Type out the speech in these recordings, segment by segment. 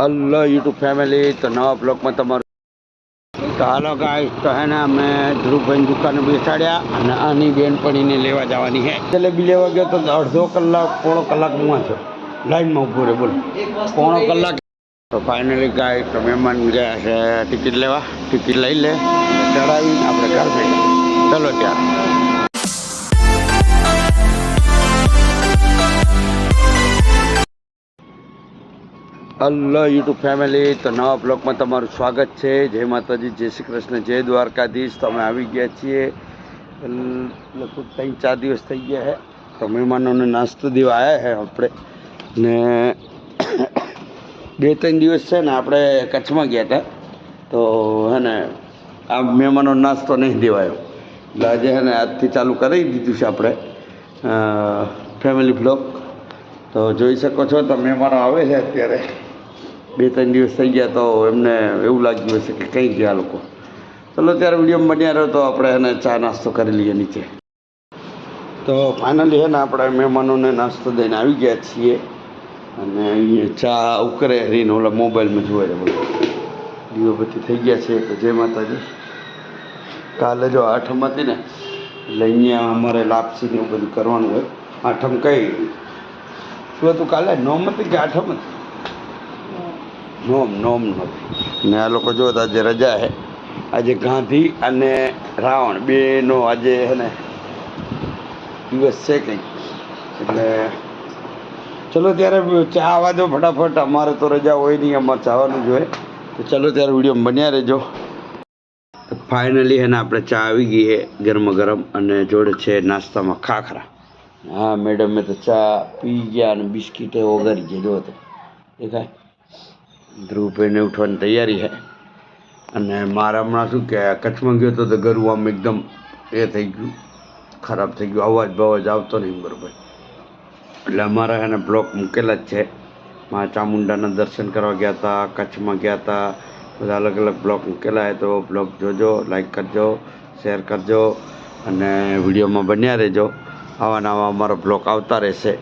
Hello YouTube family તો નવા બ્લોગમાં તમારું તો હાલો ગાઈસ તો હે ને અમે ધ્રુવભાઈ દુકાને બેસાડ્યા અને આની બેનપણીને લેવા જવાની છે. જલેબી લેવા ગયો તો અડધો કલાક, પોણો કલાક હું છો લાઈનમાં ઊભો રહે, બોલો. પોણો કલાક. તો ફાઇનલી ગાય તો મહેમાન ગયા છે. ટિકિટ લેવા. ટિકિટ લઈ લે. ચડાવીને આપણે ઘર જઈએ ચલો ત્યાં હલો યુટ્યુબ ફેમિલી તો નવા બ્લોગમાં તમારું સ્વાગત છે. જય માતાજી, જય શ્રી કૃષ્ણ, જય દ્વારકાધીશ. તો અમે આવી ગયા છીએ. લગભગ ત્રણ, ચાર દિવસ થઈ ગયા છે તો મહેમાનોને નાસ્તો દેવા આવ્યા છે આપણે. ને બે, ત્રણ દિવસ છે ને આપણે કચ્છમાં ગયા હતા. તો હે ને, આ મહેમાનો નાસ્તો નહીં દેવાયો. એટલે આજે હે ને આજથી ચાલુ કરી દીધું છે આપણે ફેમિલી બ્લોગ તો જોઈ શકો છો, તો મહેમાનો આવે છે અત્યારે. બે, ત્રણ દિવસ થઈ ગયા તો એમને એવું લાગ્યું હશે કે કઈ ગયા લોકો. ચલો, ત્યારે વીડિયો બન્યા રહ્યો તો આપણે એને ચા નાસ્તો કરી લઈએ નીચે. તો ફાઇનલી એને આપણે મહેમાનોને નાસ્તો દઈને આવી ગયા છીએ. અને અહીંયા ચા ઉકરે હરીને ઓલા મોબાઈલમાં જોવા રહે બધું દીવાબત્તી થઈ ગયા છે તો જય માતાજી. કાલે જો આઠમ હતી ને, એટલે અહીંયા અમારે લાપસી ને એવું બધું કરવાનું હોય. આઠમ કઈ? શું હતું કાલે? નોમ હતી કે આઠમ હતી? નોમ નોમ નથી ને આ લોકો જો આજે રજા છે આજે ગાંધી અને રાવણ બેનો આજે છે ને દિવસ છે કંઈક. એટલે ચલો ત્યારે ચા આવવા દો ફટાફટ. અમારે તો રજા હોય નહીં, અમારે ચાવાનું જ હોય. તો ચલો ત્યારે વીડિયો બન્યા રહેજો. ફાઇનલી છે ને આપણે ચા આવી ગઈ છે ગરમ ગરમ અને જોડે છે નાસ્તામાં ખાખરા. હા મેડમે તો ચા પી ગયા અને બિસ્કીટે ઓગળી ગયા. જો તો. દેખાય? ધ્રુવભાઈને ઉઠવાની તૈયારી છે. અને મારા હમણાં શું કે કચ્છમાં ગયો તો તો ગરું આમ એકદમ એ થઈ ગયું, ખરાબ થઈ ગયું અવાજ બવાજ આવતો નહીં બરોબર. એટલે અમારા એને બ્લોક મૂકેલા જ છે. મા ચામુંડાના દર્શન કરવા ગયા હતા, કચ્છમાં ગયા હતા, બધા અલગ અલગ બ્લોક મૂકેલા હોય તો બ્લોગ જોજો, લાઈક કરજો, શેર કરજો અને વિડીયોમાં બન્યા રહેજો. આવા નવા અમારો બ્લોક આવતા રહેશે.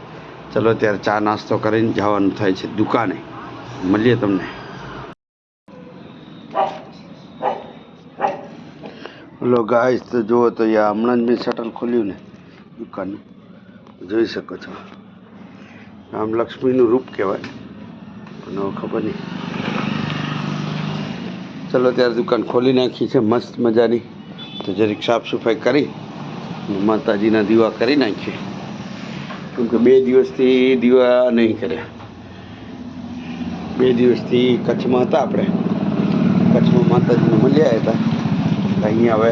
ચલો, ત્યારે ચા નાસ્તો કરીને જવાનું થાય છે દુકાને. મળીએ તમને. હલો ગાઈસ તો જુઓ તો યા હમણાં જ મેં શટલ ખોલ્યું ને દુકાનનું જોઈ શકો છો. આમ લક્ષ્મીનું રૂપ કહેવાય. પણ ખબર નહીં. ચલો ત્યારે દુકાન ખોલી નાખી છે, મસ્ત મજાની. તો જરીક સાફ સફાઈ કરી માતાજીના દીવા કરી નાખીએ. કેમ કે બે દિવસથી દીવા નહીં કર્યા. બે દિવસથી કચ્છમાં હતા આપણે. કચ્છમાં માતાજીને મળ્યા હતા. અહીંયા હવે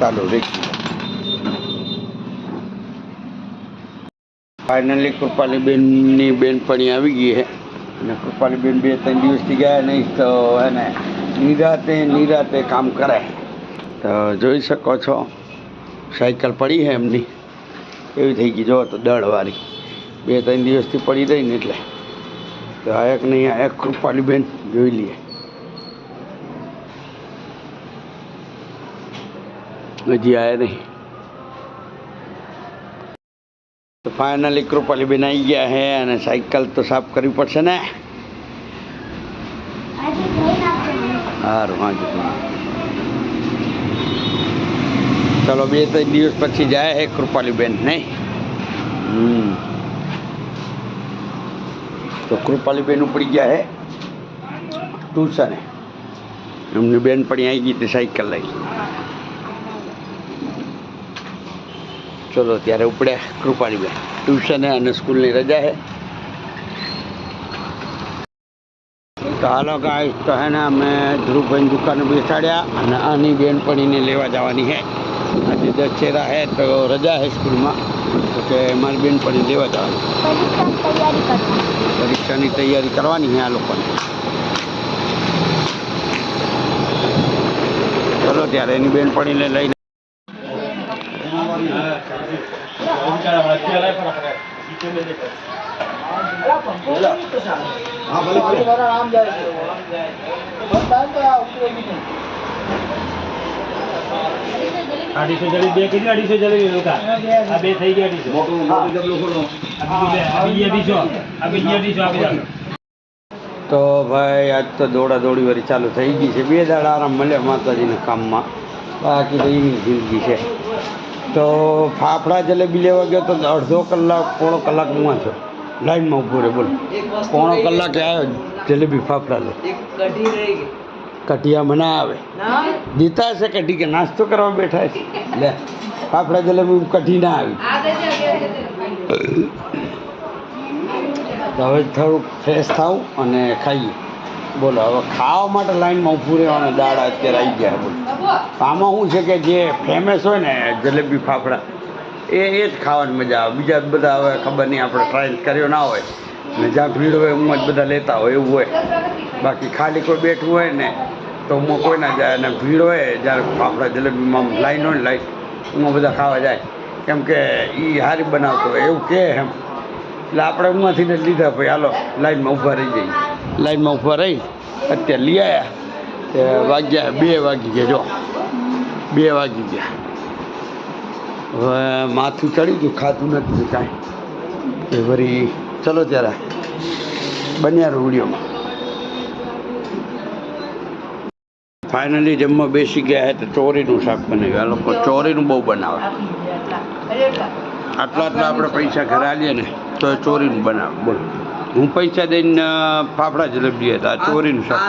ચાલો રેખી ફાઇનલી કૃપાલી બેનની બેનપણી આવી ગઈ છે. અને કૃપાલી બેન બે ત્રણ દિવસથી ગયા નહીં તો એને નિરાતે નિરાતે કામ કરે તો જોઈ શકો છો, સાયકલ પડી છે એમની. એવી થઈ ગઈ. જો તો દળવાળી. બે ત્રણ દિવસથી પડી રહી ને એટલે. તો આ એક નહીં આ એક કૃપાલીબેન જોઈ લઈએ હજી આયા નહીં. તો ફાઇનલી કૃપાલીબેન આવી ગયા હે અને સાયકલ તો સાફ કરવી પડશે ને? સારું હા ચલો બે ત્રણ દિવસ પછી જાય હે કૃપાલીબેન નહીં? હમ. તો કૃપાલી બેન ઉપડી ગયા હે. ટ્યુશને એમની બેન પણ આવી ગઈ હતી સાયકલ લઈ. ચલો ત્યારે ઉપડ્યા કૃપાલી બેન ટ્યુશને અને સ્કૂલની રજા છે તો હાલો ગાય તો હે ને અમે ધ્રુવભાઈ દુકાને બેસાડ્યા અને આની બેનપણીને લેવા જવાની છે આજે દશેરા હે, તો રજા હે સ્કૂલમાં. તો કે મારી બેનપણી લેવા જવાની. પરીક્ષાની તૈયારી કરવાની. છે આ લોકોને. ચલો ત્યારે એની બેનપણીને લઈને. અઢીસો જલેબી બે કેટલી? અઢીસો જલેબી લોકા. આ બે થઈ ગયા અઢીસો. આ બીજી અઢીસો. આ બીજી અઢીસો આપી તો ભાઈ આજ તો દોડા દોડી વાળી ચાલુ થઈ ગઈ છે. બે દાડા આરામ મળે માતાજીના કામમાં. બાકી તો એની જિંદગી છે. તો ફાફડા જલેબી લેવા ગયો તો અડધો કલાક પોણો કલાક હું છો? લાઈનમાં ઊભો રહે બોલો. પોણો કલાકે આવ્યો જલેબી ફાફડા લે કઢિયા મને આવે દીતા છે કઢી કે નાસ્તો કરવા બેઠા છે. લે ફાફડા જલેબી કઢી ના આવી. તો હવે થોડુંક ફ્રેશ થાવ અને ખાઈએ. બોલો હવે ખાવા માટે લાઈનમાં ઊભું રહેવાનું દાળ અત્યારે આવી ગયા બોલો. આમાં શું છે કે જે ફેમસ હોય ને જલેબી ફાફડા એ એ જ ખાવાની મજા આવે. બીજા બધા હવે ખબર નહીં આપણે ટ્રાય કર્યો ના હોય. ને જ્યાં ભીડ હોય હું જ બધા લેતા હોય એવું હોય. બાકી ખાલી કોઈ બેઠું હોય ને તો હું કોઈ ના જાય અને ભીડ હોય જ્યારે આપણે જલેબીમાં લાઈન હોય ને લાઈન એમાં બધા ખાવા જાય. કેમ કે એ સારી બનાવતો હોય, એવું કે એમ. એટલે આપણે ઉમાંથી જ લીધા ભાઈ હાલો, લાઈનમાં ઊભા રહી જઈએ. લાઈનમાં ઊભા રહી, અત્યારે લઈ આવ્યા તે વાગ્યા બે વાગી ગયા, જો. બે વાગી ગયા. હવે માથું ચડી ગયું ખાતું નથી કાંઈ એ વળી ચલો ત્યારે બન્યા રહો વિડીયોમાં ફાઇનલી જમવા બેસી ગયા હે તો ચોરીનું શાક બનાવ્યું. આ લોકો ચોરીનું બહુ બનાવે. આટલા આટલા આપણે પૈસા ઘરે આલીએ ને તો એ ચોરીનું બનાવે. બોલો. હું પૈસા દઈને ફાફડા જલેબી હતા. ચોરીનું શાક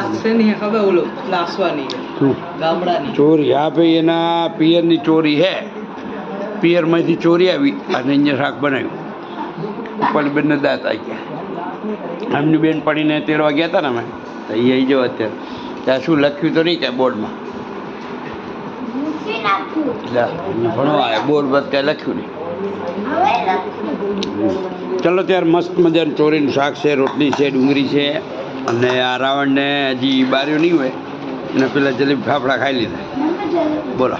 ચોરી. હા ભાઈ એના પિયરની ચોરી હે. પિયરમાંથી ચોરી આવી અને અહીંયા શાક બનાવ્યું. ઉપર બેનને દાંત આવી ગયા. એમની બેન પડીને તેડવા ગયા હતા ને અમે. આવી જાઓ અત્યારે. ત્યાં શું લખ્યું તો નહીં કે બોર્ડમાં? ભણવા આવે બોર્ડ પર કાંઈ લખ્યું નહીં. ચલો ત્યારે મસ્ત મજાનું ચોરીનું શાક છે રોટલી છે ડુંગળી છે અને આ રાવણને હજી બાર્યું નહીં હોય અને પેલા જલેબી ફાફડા ખાઈ લીધા. બોલો.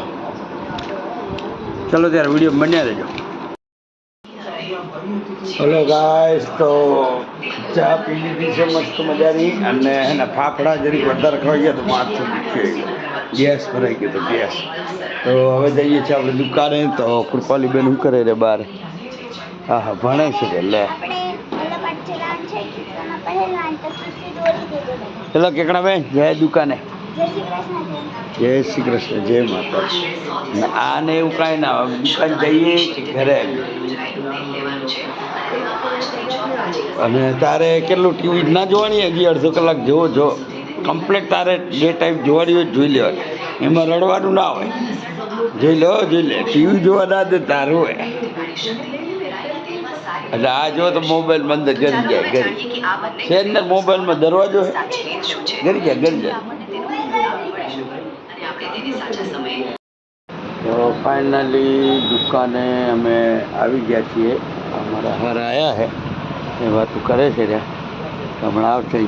ચલો ત્યારે વીડિયો બન્યા રહેજો. હલો ગાય તો ચા પી લીધી છે, મસ્ત મજાની. અને એના ફાફડા જરીક વધારે ખવાઈ ગયા તો માથું દુખે ગેસ ભરાઈ ગયો તો ગેસ. તો હવે જઈએ છીએ આપણે દુકાને. તો કૃપાલીબેન શું કરે રે બાર? હા હા, ભણે છે કે લે. હેલો કેકડા જય દુકાને. જય શ્રી કૃષ્ણ, જય માતા આને એવું કાંઈ ના દુકાન જઈએ કે ઘરે આવીએ. અને તારે કેટલું ટીવી ના જોવાની હજી અડધો કલાક જોવો, જો. કમ્પ્લેટ તારે જે ટાઈમ જોવાની હોય જોઈ લેવાય એમાં રડવાનું ના હોય. જોઈ લો, જોઈ લે. ટીવી જોવા ના દે, તારું હોય. એટલે આ જો તો મોબાઈલ અંદર ગરી જાય ગરી છે અંદર મોબાઈલમાં દરવાજો હે ગરી જાય ગરી જાય તો ફાઇનલી દુકાને અમે આવી ગયા છીએ. અમારા હર આવ્યા છે એ વાતું કરે છે રે? હમણાં આવશે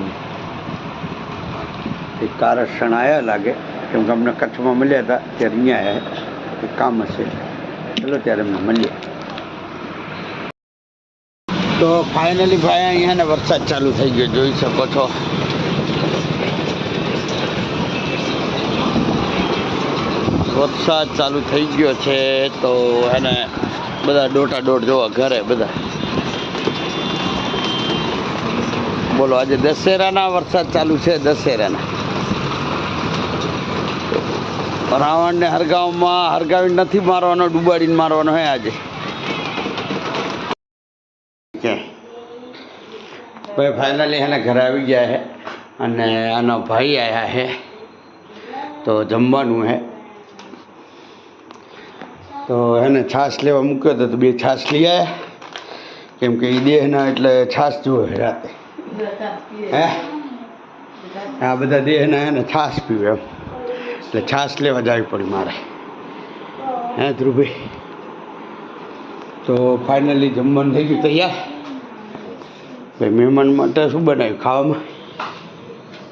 એ કારક્ષણ આવ્યા લાગે. કેમ કે અમને કચ્છમાં મળ્યા હતા, ત્યારે અહીંયા આવ્યા એ કામ હશે. ચલો ત્યારે અમને મળીએ. તો ફાઇનલી ભાઈ, અહીંયા ને વરસાદ ચાલુ થઈ ગયો, જોઈ શકો છો. વરસાદ ચાલુ થઈ ગયો છે, તો એને બધા દોટા દોઢ જોવા ઘરે બધા. બોલો, આજે દશેરાના વરસાદ ચાલુ છે, દશેરાના. રાવણને હરગાવમાં હરગાવી નથી મારવાનો, ડુબાડીને મારવાનો હે આજે. ભાઈ ફાઇનલી એને ઘરે આવી ગયા છે અને આનો ભાઈ આવ્યા છે તો જમવાનું હે. તો એને છાશ લેવા મૂક્યો હતો તો બે છાશ લઈ આવ્યા કેમ કે એ દેહના એટલે છાશ જુએ રાતે. હે? આ બધા દેહના એને છાશ પીવે એમ. એટલે છાશ લેવા જવી પડી મારે. હે ધ્રુવભાઈ? તો ફાઇનલી જમવાનું થઈ ગયું તૈયાર? ભાઈ મહેમાન માટે શું બનાવ્યું ખાવામાં?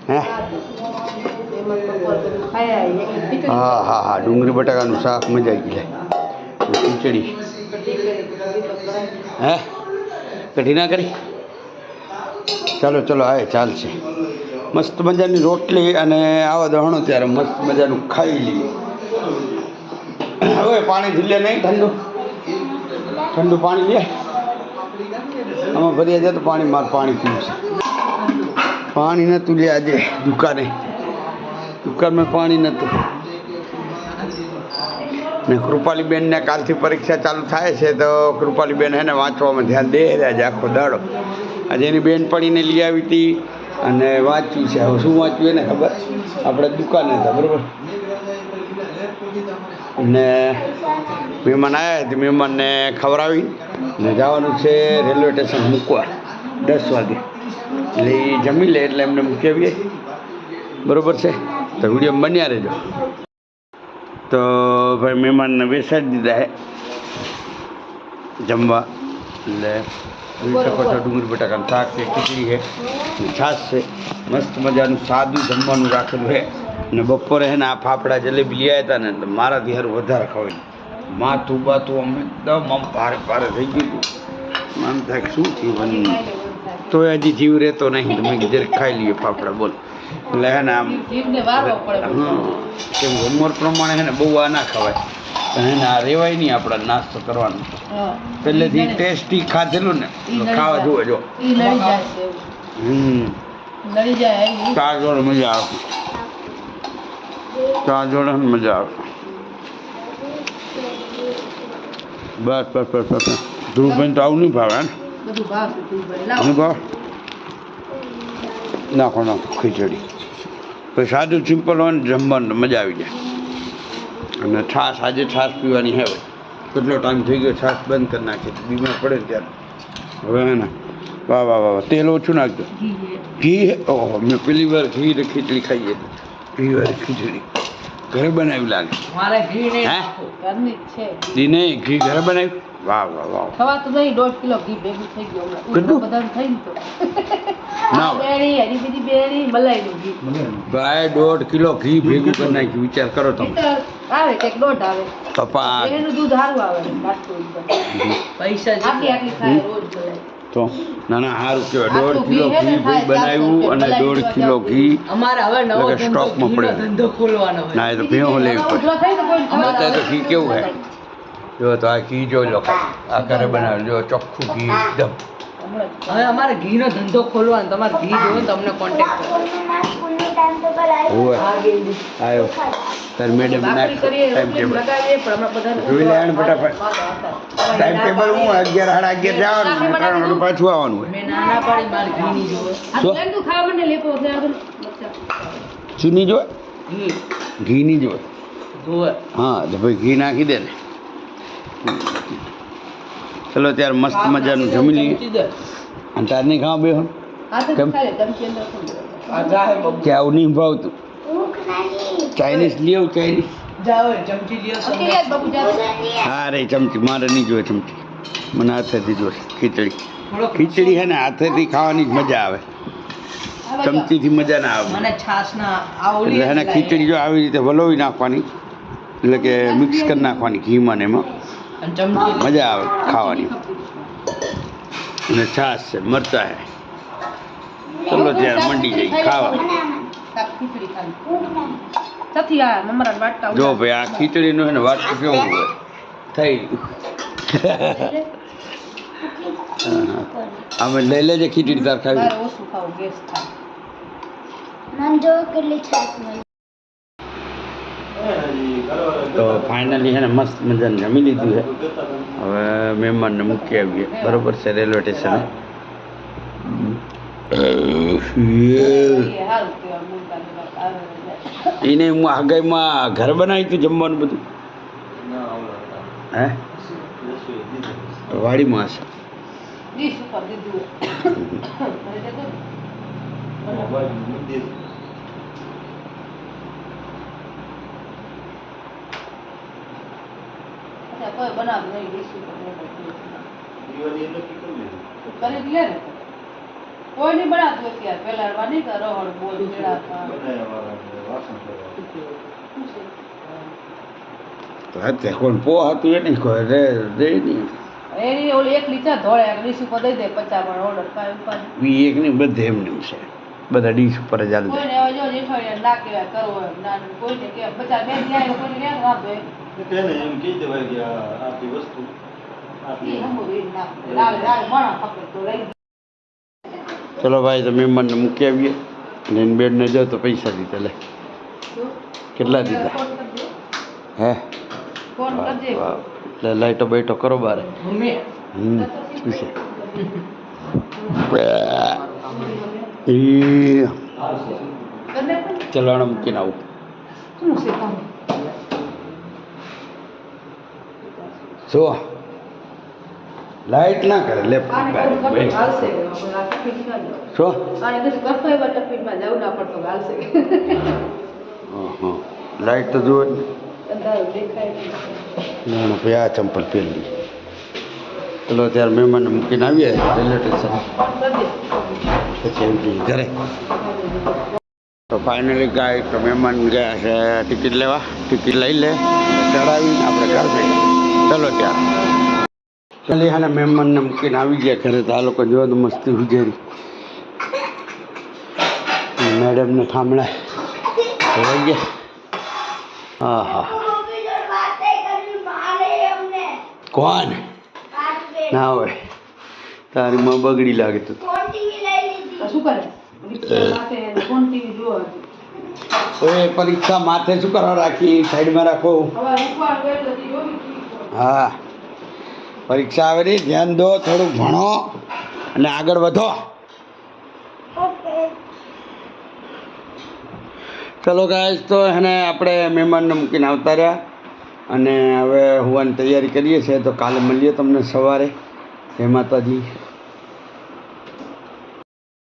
હે? હા હા હા ડુંગળી બટાકાનું શાક મજા આવી ગઈ લે ખીચડી. હે? કઢી ના કરી? ચાલો ચાલો હા ચાલશે. મસ્ત મજાની રોટલી અને આવા દહણો ત્યારે મસ્ત મજાનું ખાઈ લઈએ. હવે પાણી ધીલે નહીં, ઠંડુ? ઠંડુ પાણી લે. આમાં ભરી જાય તો પાણી, માર પાણી પીવું છે. પાણી નતું લે આજે દુકાને. દુકાનમાં પાણી નતું. ને કૃપાલીબેનને કાલથી પરીક્ષા ચાલુ થાય છે તો કૃપાલીબેન એને વાંચવામાં ધ્યાન દે રહ્યા છે આખો દાડો. આજે એની બહેનપણીને લઈ આવી હતી અને વાંચ્યું છે. હવે શું વાંચ્યું એને ખબર? આપણે દુકાને હતા, બરાબર? ને મહેમાન આવ્યા હતી મહેમાનને ખવડાવી. ને જવાનું છે રેલવે સ્ટેશન મૂકવા, દસ વાગે. એટલે એ જમી લે એટલે એમને મૂકી આવીએ બરોબર છે? તો વીડિયો બન્યા રહેજો. તો ભાઈ મહેમાનને બેસાડી દીધા હે. જમવા. એટલે જોઈ શકો છો ડુંગળી બટાકાનું શાક છે ખીચડી છે. છાશ છે. મસ્ત મજાનું સાદું જમવાનું રાખેલું છે. ને બપોરે હે ને આ ફાફડા જલેબી લઈ આવ્યા હતા ને તો મારાથી હારું વધારે ખવાય માથું બાથું આમ એકદમ આમ ભારે ભારે થઈ ગયું હતું. આમ થાય કે શું થયું બની તો હજી જીવ રહેતો નહીં તમે મેં ખાઈ લઈએ ફાફડા બોલ. એટલે હે ને આમ હં કેમ ઉંમર પ્રમાણે હે ને બહુ આ ના ખવાય. આ રેવાય નહીં આપણે નાસ્તો કરવાનો. પહેલેથી ટેસ્ટી ખાધેલું ને. ખાવા જુઓ જો હમ. ચા જોડે મજા આવે. ચા જોડે મજા આવે. બસ બસ બસ બસ ધ્રુવભાઈ તો આવું નહીં ભાવે ને ભાવ નાખો નાખો ખીચડી. પછી સાદું સિમ્પલ હોય ને જમવાનું મજા આવી જાય. અને છાશ આજે છાશ પીવાની હે હવે. કેટલો ટાઈમ થઈ ગયો છાશ બંધ કરી નાખી. બીમાર પડે ને ત્યારે. હવે હે ને? વાહ વાહ વાહ. તેલ ઓછું નાખજો. ઘી? ઓહો મેં પેલી વાર ઘી ખીચડી ખાઈએ ઘી વાર ખીચડી. ઘરે બનાવી લાગે. મારે ઘી નહીં ઘરની છે. ઈ નહીં? ઘી ઘરે બનાવી વાહ વાહ વાહ. તો નહીં દોઢ કિલો ઘી ભેગું થઈ ગયું. કેટલું? બધાનું થઈ ને તો. ના આ હરી બીજી બેડી મલાઈ ભાઈ દોઢ કિલો ઘી ભેગું કરી નાખ્યું. વિચાર કરો તમે. આવે કે દોઢ આવે. એનું દૂધ સારું આવે પૈસા આટલી આટલી ખાય રોજ. તો નાના ના સારું કહેવાય દોઢ કિલો ઘી ભાઈ બનાવ્યું અને દોઢ કિલો ઘી. અમારે હવે એટલે સ્ટોકમાં પડે. ના એ તો ભેહો લેવી પડે. ઉધરો તો અત્યારે તો ઘી કેવું હે? જો તો આ ઘી જોઈ લો. આ ઘરે બનાવ્યું જો ચોખ્ખું ઘી એકદમ. જ. હવે અમારે ઘીનો ધંધો ખોલવાનો તમારે ઘી જોવો તમને કોન્ટેક્ટ કરો. આવ્યો. તાર મેડમ ટાઈમ ટેબલ જોઈ લેવાનું ફટાફટ. ટાઈમ ટેબલ હું અગિયાર સાડા અગિયાર જવાનું ત્રણ વાગે પાછું આવવાનું હોય. શું? નહીં જોવે. ઘી નહીં જોવે. હા તો ભાઈ ઘી નાખી દે ને. ચલો ત્યારે મસ્ત મજાનું જમી લઈએ. અને તાર નહીં ખાવા બેહો. કેમ? કે આવું નહીં ભાવતું ચાઇનીઝ આવું ચાઇનીઝ. હા રે ચમચી. મારે નહીં જોઈએ ચમચી. મને હાથેથી જોઈએ ખીચડી. ખીચડી હે ને હાથેથી ખાવાની જ મજા આવે. ચમચીથી મજા ના આવે. મને છાશ ના એટલે હે ને ખીચડી જો આવી રીતે વલોવી નાખવાની એટલે કે મિક્સ કરી નાખવાની ઘીમાં ને એમાં. મજા આવે ખાવાની. અને છાશ છે મરચા હે ચલો ત્યારે મંડી જઈ ખાવા શાક ખીચડી ખાલી. સથી આ મમરાના વાટકા જો ભાઈ આ ખીચડીનું નું એને વાટકું કેવું હોય? થઈ હા. લઈ લેજે ખીચડી તાર ખાવી. ઓછું ખાવું ગેસ થાય. તો ફાઇનલી છે ને મસ્ત મજાને જમી લીધું છે. હવે મહેમાનને મૂકી આવીએ. બરોબર છે રેલવે સ્ટેશને. એને હું આગાઈમાં ઘર બનાવી હતું જમવાનું બધું. હે? વાડીમાં હશે. ડીશ ઉપર દીધું મને તે દૂધ. અચ્છા, કોઈ બનાવ નહીં, ઉપર. કરી લે ને. કોઈ નહીં બનાવતું અત્યારે. પેલા નહીં કે રહોડ બોલ ચેડા શું છે? તો અત્યારે કોણ પો હતું એ નહીં કોઈ રે રે નહીં. એની ઓલી એક લીચા ધોળે ડીશ ઉપર દઈ દે પચાસ ઓર્ડર કાંઈ ઉપાધિ ઈ એક નહીં બધે એમને એમ છે. બધા ડીશ ઉપર જ હાલતા કોઈને હવે જો ના કહેવાય કરવો ના કોઈને કે પચાસ બે દી આવ્યો કોઈને ક્યાં વાંધો એમ કહી દેવાય કે ના લાવે લાવે મણા પકડ તો લઈ ચલો ભાઈ તો મહેમાનને મૂકી આવીએ. અને બેડ બેડને જાઓ તો પૈસા દીધા લે. કેટલા દીધા? હે? ફોન કરજે? વાહ. લે લાઈટો બાઈટો કરો બારે. હમ ચલાણ મૂકીને આવું. છે લાઈટ ના કરે લે. શું લાઈટ તો જુઓ ને. અંધારું દેખાય નહીં. ના ના ભાઈ આ ચંપલ પહેરી ચલો ત્યારે મહેમાનને મૂકીને આવીએ રેલવે સ્ટેશન પછી એમ કહીએ ઘરે. તો ફાઇનલી ગાય તો મહેમાન ગયા છે ટિકિટ લેવા. ટિકિટ લઈ લે ચડાવી આપણે ઘર જઈએ ચલો ત્યાં. ચાલી હા મહેમાનને મૂકીને આવી ગયા ઘરે તો આ લોકો જોવા તો મસ્તી ઉજેરી. મેડમને થાંભળા જોઈ ગયા. હા હા કોણ? ના હોય. તારી માં બગડી લાગે તો. આ શું કરે? રિક્ષા માથે ફોન ટીવી જોવા ઓય પરીક્ષા માથે શું કરવા રાખી? સાઈડમાં રાખો. હા. પરીક્ષા આવે રહી ધ્યાન દો થોડુંક ભણો અને આગળ વધો. ચલો ગાય તો એને આપણે મહેમાનને મૂકીને આવતા રહ્યા. અને હવે હોવાની તૈયારી કરીએ છીએ તો કાલે મળીએ તમને સવારે. જય માતાજી.